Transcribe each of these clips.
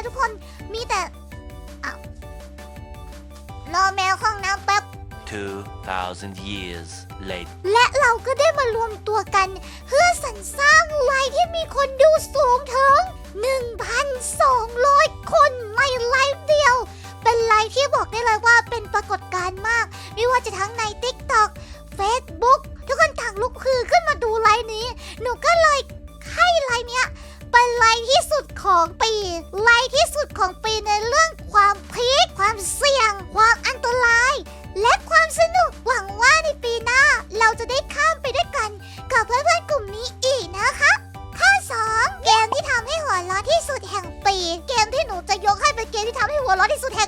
นไลน์นะทุกคน มีแต่อ้าวรอแมวห้องน้ำแป๊บ 2,000 years later. และเราก็ได้มารวมตัวกัน เพื่อสรรสร้างไลฟ์ที่มีคนดูสูงถึง 1,200 คนในไลฟ์เดียว เป็นไลฟ์ที่บอกได้เลยว่าเป็นปรากฏการณ์มาก ไม่ว่าจะทั้งใน TikTok Facebook ทุกคนต่างลุกคือขึ้นมาดูไลฟ์นี้ หนูก็เลย ลฟ์ที่สุดของปีไลฟ์ที่สุดของปีในเรื่องความพีคความเสี่ยง ความอันตราย และความสนุกหวังว่าในปีหน้า เราจะได้ข้ามไปด้วยกัน กับเพื่อนๆกลุ่มนี้อีกนะคะข้อ2เกมที่ทำให้หัวเราะที่สุดแห่งปี เกมที่หนูจะยกให้เป็นเกมที่ทำให้หัวเราะที่สุดแห่ง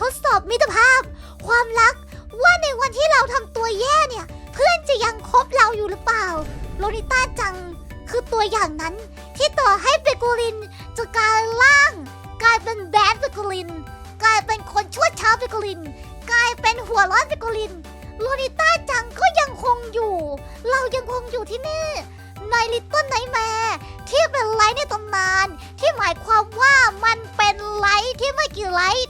ทดสอบมิตรภาพ ความรักว่าในวันที่เราทำตัวแย่เนี่ย เพื่อนจะยังคบเราอยู่หรือเปล่า โลนิต้าจังคือตัวอย่างนั้น ที่ต่อให้เปกูลินจะกลายร่าง กลายเป็นแบดเปกูลิน กลายเป็นคนชั่วช้าเปกูลิน กลายเป็นหัวร้อนเปกูลินโลนิต้าจังก็ยังคงอยู่ เรายังคงอยู่ที่นี่ในลิตเติ้ลไนแมร์ที่เป็นไลท์ในตำนาน ที่หมายความว่ามันเป็นไลท์ที่ไม่กี่ไลท์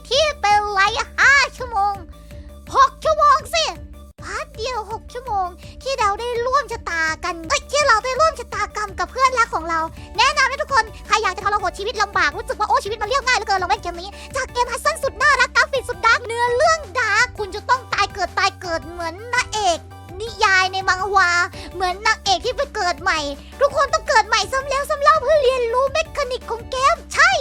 ได้ร่วมชะตากันเอ้ยที่เราได้ร่วมชะตากรรมกับเพื่อนรักของเรา แนะนำให้ทุกคนใครอยากจะทรหดชีวิตลำบากรู้สึกว่าโอ้ชีวิตมันเรียบง่ายเหลือเกินลองเล่นเกมนี้ จากเกมฮัสซันสุดน่ารักกราฟิกสุดดาร์กเนื้อเรื่องดาร์กคุณจะต้องตายเกิดตายเกิดเหมือนนางเอก นิยายในมังฮวา เหมือนนางเอกที่ไปเกิดใหม่ ทุกคนต้องเกิดใหม่ซ้ำแล้วซ้ำเล่าเพื่อเรียนรู้เมคานิกของเกมใช่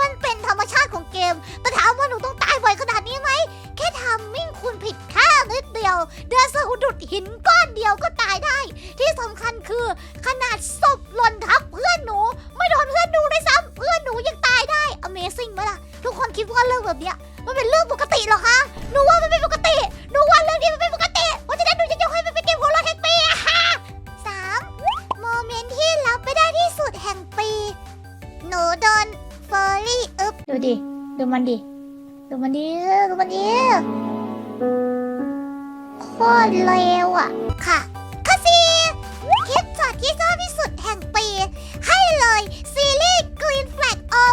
มันเป็นธรรมชาติของเกมแต่ถามว่าหนูต้องตายบ่อยขนาดนี้ไหมแค่ทำมิ่งคุณผิดแค่นิดเดียวเดือสะดุดหินก้อน เดียวก็ตายได้ ที่สำคัญคือ ขนาดศพหล่นทับเพื่อนหนู ไม่โดนเพื่อนดูด้วยซ้ำเพื่อนหนูยังตายได้ Amazing ไหมล่ะ ทุกคนคิดว่าเรื่องแบบเนี้ยมันเป็นเรื่องปกติหรอคะหนูว่ามันเป็นปกติหนูว่าเรื่องนี้มันเป็นปกติเพราะฉะนั้นหนูจะยกให้มันเป็นเกมหัวเราแห่งปีอะค่ะสามโมเมนต์ที่รับไม่ได้ที่สุดแห่งปี หนูโดนเฟอร์รี่อึบดูดิ ดูมันดิ ดูมันดิดูมันดิ โคตรเลวอะ ค่ะข้อสี่คลิปช็อตที่ชอบที่สุดแห่งปี ให้เลย ซีรีส์ Green Flag or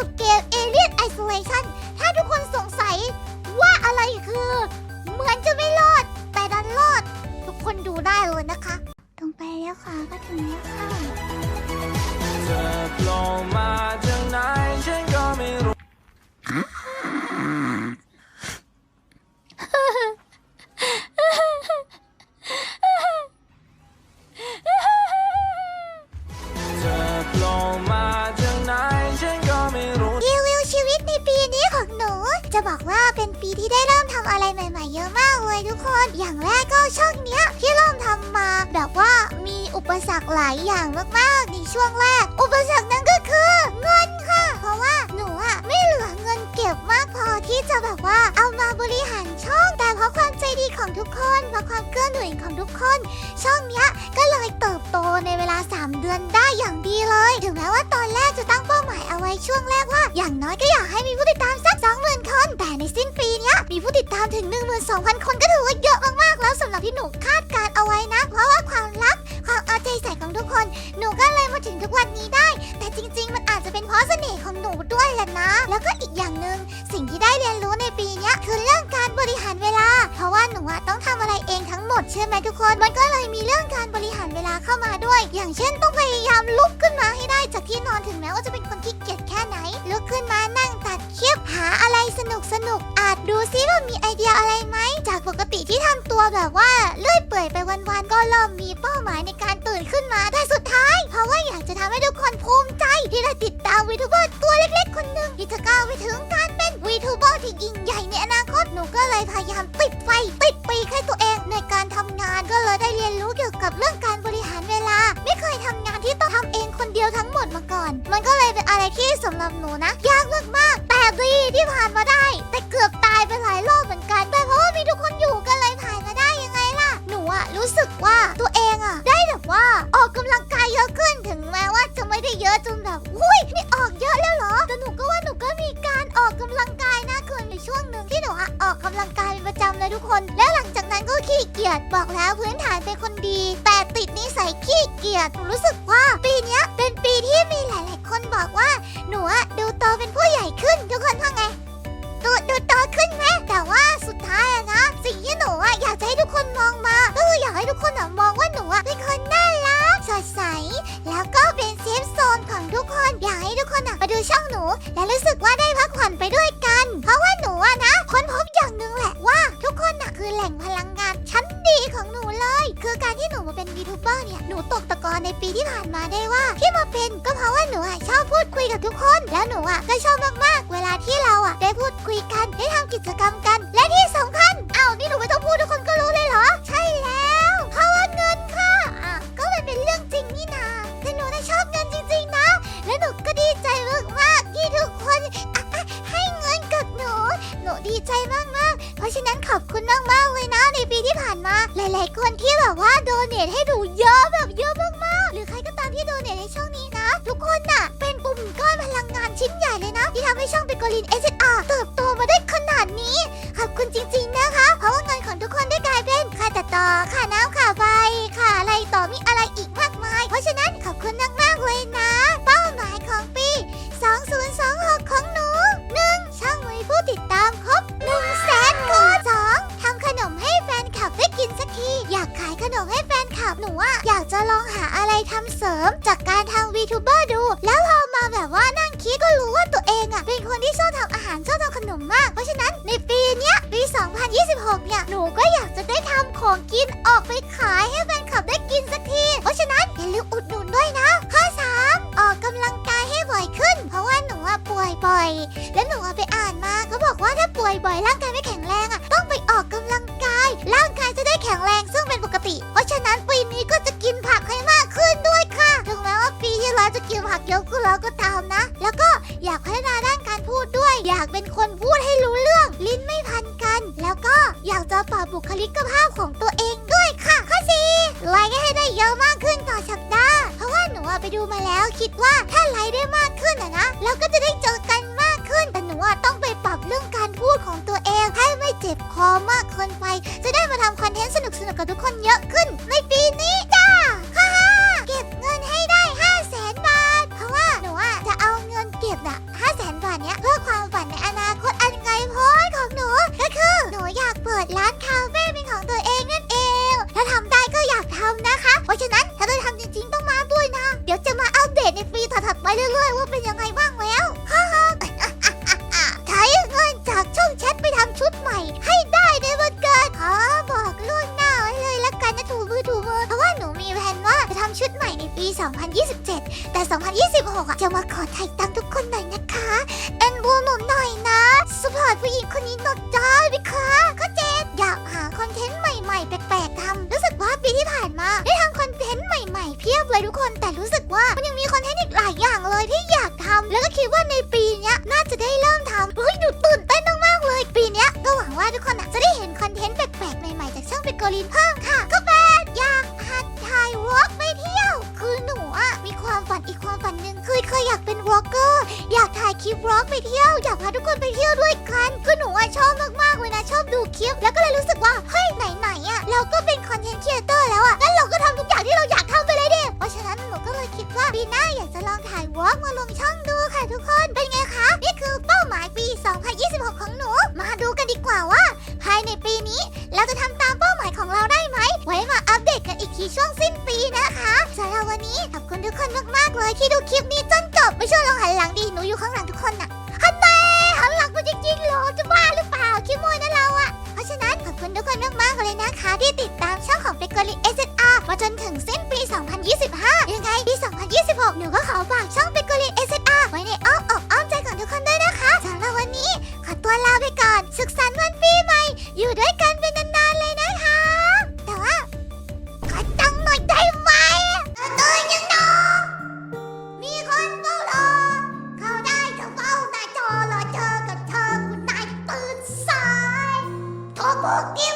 กับเกม Alien Isolation ถ้าทุกคนสงสัยว่าอะไรคือ เหมือนจะไม่รอด แต่ดันรอด ทุกคนดูได้เลยนะคะ ตรงไปแล้วค่ะก็ถึงแล้วค่ะ เธอโผล่มาจากไหนฉันก็ไม่รู้ ได้เริ่มทำอะไรใหม่ๆเยอะมากเลยทุกคน อย่างแรกก็ช่องเนี้ยที่เริ่มทำมาแบบว่ามีอุปสรรคหลายอย่างมากๆในช่วงแรก อุปสรรคนั้นก็คือเงินค่ะ เพราะว่าหนูอะไม่เหลือเงินเก็บมากพอที่จะแบบว่าเอามาบริหารช่อง แต่เพราะความใจดีของทุกคนเพราะความเกื้อหนุนของทุกคน ช่องเนี้ยก็เลยเติบโตในเวลา 3 เดือนได้อย่างดีเลย ถึงแม้ว่าตอนแรกจะตั้งเป้าหมายเอาไว้ช่วงแรกว่า อย่างน้อยก็อยากให้มีผู้ติดตาม 12,000 คนก็ถือว่าเยอะมากๆแล้วสำหรับที่หนูคาดการเอาไว้นะ เพราะว่าความรักความเอาใจใส่ของทุกคน หนูก็เลยมาถึงทุกวันนี้ได้ แต่จริง ๆ มันอาจจะเป็นเพราะเสน่ห์ของหนูด้วยแหละนะ แล้วก็อีกอย่างหนึ่งสิ่งที่ได้เรียนรู้ในปีนี้คือเรื่องการบริหารเวลา เพราะว่าหนูต้องทำอะไรเองทั้งหมดใช่ไหมทุกคน มันก็เลยมีเรื่องการบริหารเวลาเข้ามาด้วย อย่างเช่นต้องพยายามลุกขึ้นมาให้ได้จากที่นอนถึงแม้ว่าจะเป็นคนที่เกียจแค่ไหน ลุกขึ้นมานั่ง ทียบหาอะไรสนุกสนุกอาจดูซิว่ามีไอเดียอะไรไหม จากปกติที่ทำตัวแบบว่าเลื่อยเปื่อยไปวันๆก็เริ่มมีเป้าหมายในการตื่นขึ้นมาแต่สุดท้าย เพราะว่าอยากจะทำให้ทุกคนภูมิใจ ที่ได้ติดตามวีทูบเบอร์ตัวเล็กๆ คนหนึ่งที่จะก้าวไปถึงการเป็นวีทูบเบอร์ที่ยิ่งใหญ่ในอนาคตหนูก็เลยพยายามติด หุ้ยนี่ออกเยอะแล้วเหรอแต่หนูก็ว่าหนูก็มีการออกกำลังกายนะคุณในช่วงหนึ่งที่หนูอะออกกำลังกายเป็นประจำเลยทุกคน และหลังจากนั้นก็ขี้เกียจบอกแล้วพื้นฐานเป็นคนดี แต่ติดนิสัยขี้เกียจหนูรู้สึกว่าปีนี้เป็นปีที่มีหลาย ๆ คนบอกว่าหนูอะดูโตเป็นผู้ใหญ่ 相奴来了四 ทำเสริมจากการทำวีทูเบอร์ดู แล้วพอมาแบบว่านั่งคิดก็รู้ว่าตัวเองอะเป็นคนที่ชอบทำอาหารชอบทำขนมมาก เพราะฉะนั้นในปีเนี้ยปี 2026 เนี่ย หนูก็อยากจะได้ทำของกินออกไปขายให้แฟนคลับได้กินสักที เพราะฉะนั้นอย่าลืมอุดหนุนด้วยนะ ข้อ 3 ออกกำลังกายให้บ่อยขึ้น เพราะว่าหนูอะป่วยบ่อย แล้วหนูอะไปอ่านมาเขาบอกว่าถ้าป่วยบ่อยร่างกายไม่แข็งแรงอะากเป็นคนพูดให้รู้เรื่อง ลิ้นไม่พันกัน แล้วก็อยากจะปรับบุคลิกภาพของตัวเองด้วยค่ะ ข้อสี่ไลค์ให้ได้เยอะมากขึ้นต่อสัปดาห์เพราะว่าหนูไปดูมาแล้วคิดว่าถ้าไลค์ได้มากขึ้นอะนะเราก็จะได้เจอกันมากขึ้นแต่หนูต้องไปปรับเรื่องการพูดของตัวเอง ให้ไม่เจ็บคอมากเกินไป จะได้มาทำคอนเทนต์สนุกๆกับทุกคนเยอะขึ้นัดไปเรื่อยๆว่าเป็นยังไง เคยอยากเป็นวอล์กเกอร์ อยากถ่ายคลิปวอล์กไปเที่ยว อยากพาทุกคนไปเที่ยวด้วยกันคือหนูอชอบมากๆเลยนะชอบดูคลิป แล้วก็เลยรู้สึกว่าเฮ้ยไหนๆอะเราก็เป็นคอนเทนต์ครีเอเตอร์แล้วอะงั้น お。